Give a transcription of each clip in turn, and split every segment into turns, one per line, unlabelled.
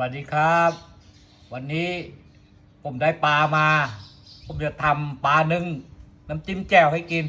วัสดีครับ วันนี้ผมได้ปลามา ผมจะทำปลานึ่งน้ำจิ้มแจ่วให้กิน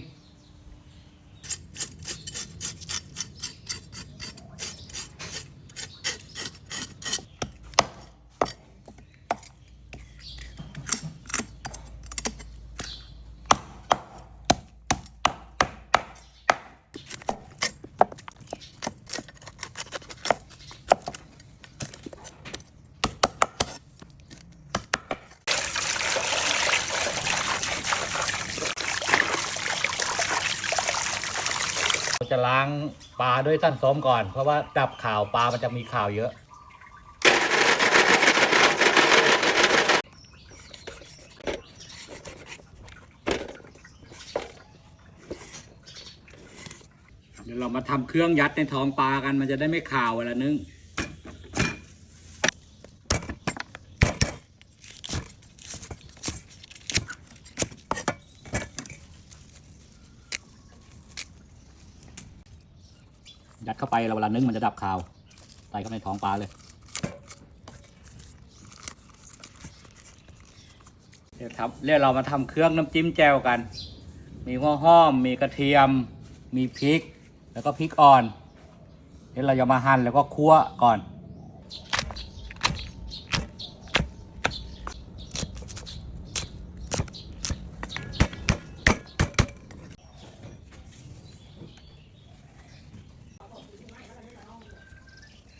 จะล้างปลาด้วยสั้นซ้อมก่อน เพราะว่าดับข่าวปลามันจะมีข่าวเยอะ เดี๋ยวเรามาทำเครื่องยัดในท้องปลากันมันจะได้ไม่ข่าวเวลานึง เข้าไปเราเวลานึ่งมันจะดับคาวใส่เข้าในท้องปลาเลยเดี๋ยวครับเรียกเรามาทำเครื่องน้ำจิ้มแจ่วกัน มีหัวหอม มีกระเทียม มีพริก แล้วก็พริกอ่อนเดี๋ยวเราจะมาหั่นแล้วก็คั่วก่อน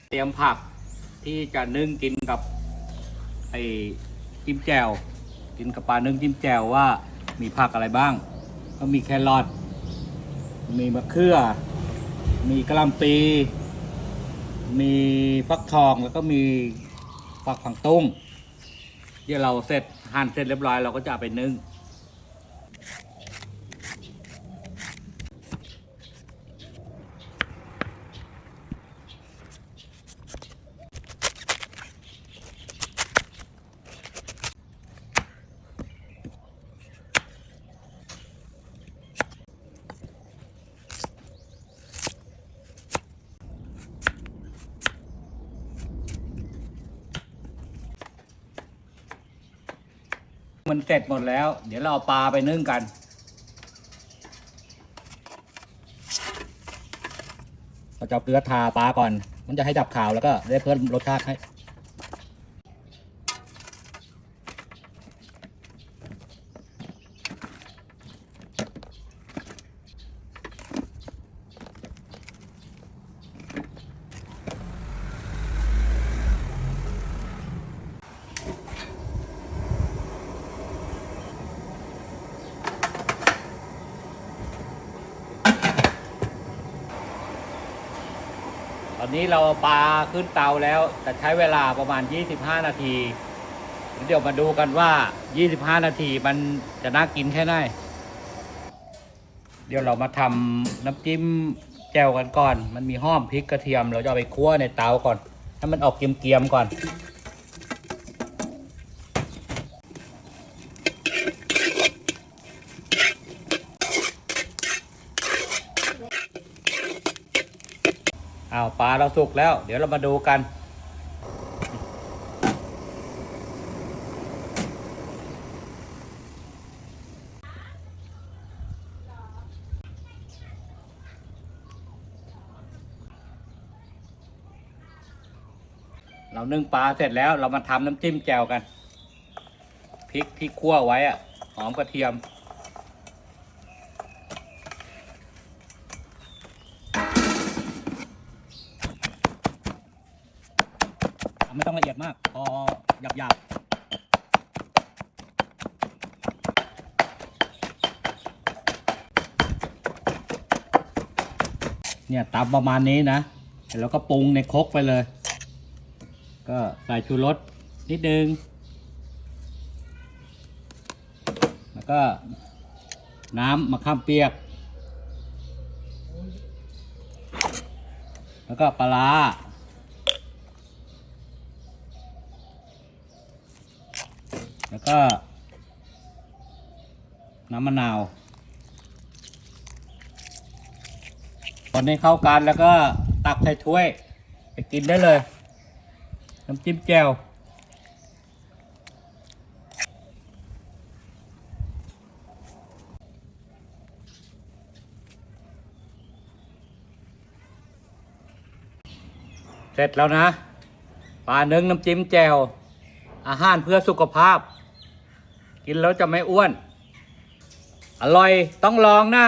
เตรียมผักที่จะนึ่งกินกับไอ้จิ้มแจ่วกินกับปลานึ่งจิ้มแจ่วว่ามีผักอะไรบ้าง ก็มีแครอทมีมะเขือ มีกะหล่ำปี มีฟักทองแล้วก็มีฝักผังตุ้งที่เราเสร็จหั่นเสร็จเรียบร้อยเราก็จะไปนึ่ง มันเสร็จหมดแล้ว เดี๋ยวเราเอาปลาไปนึ่งกัน เราจะเอาเกลือทาปลาก่อน มันจะให้ดับขาวแล้วก็ได้เพิ่มรสชาติให้ อนนี้เราปลาขึ้นเตาแล้ว แต่ใช้เวลาประมาณ 25 นาที เดี๋ยวมาดูกันว่า 25 นาทีมันจะน่ากินแค่ไหน เดี๋ยวเรามาทำน้ำจิ้มแจ่วกันก่อน มันมีห้อมพริกกระเทียม เราจะเอาไปคั่วในเตาก่อน ให้มันออกเกรียมๆก่อน อ้าวปลาเราสุกแล้ว เดี๋ยวเรามาดูกัน เรานึ่งปลาเสร็จแล้วเรามาทำน้ำจิ้มแจ่วกันพริกที่คั่วไว้อะหอมกระเทียม ไม่ต้องละเอียดมากพอหยาบหยาบเนี่ยตามประมาณนี้นะแล้วก็ปรุงในครกไปเลย ก็ใส่ชูรสนิดนึง แล้วก็น้ำมะขามเปียก แล้วก็ปลาร้า แล้วก็ น้ำมะนาวคนให้เข้ากันแล้วก็ตักใส่ถ้วย ไปกินได้เลย น้ำจิ้มแจ่วเสร็จแล้วนะปลานึ่งน้ำจิ้มแจ่ว อาหารเพื่อสุขภาพ กินแล้วจะไม่อ้วน อร่อยต้องลองนะ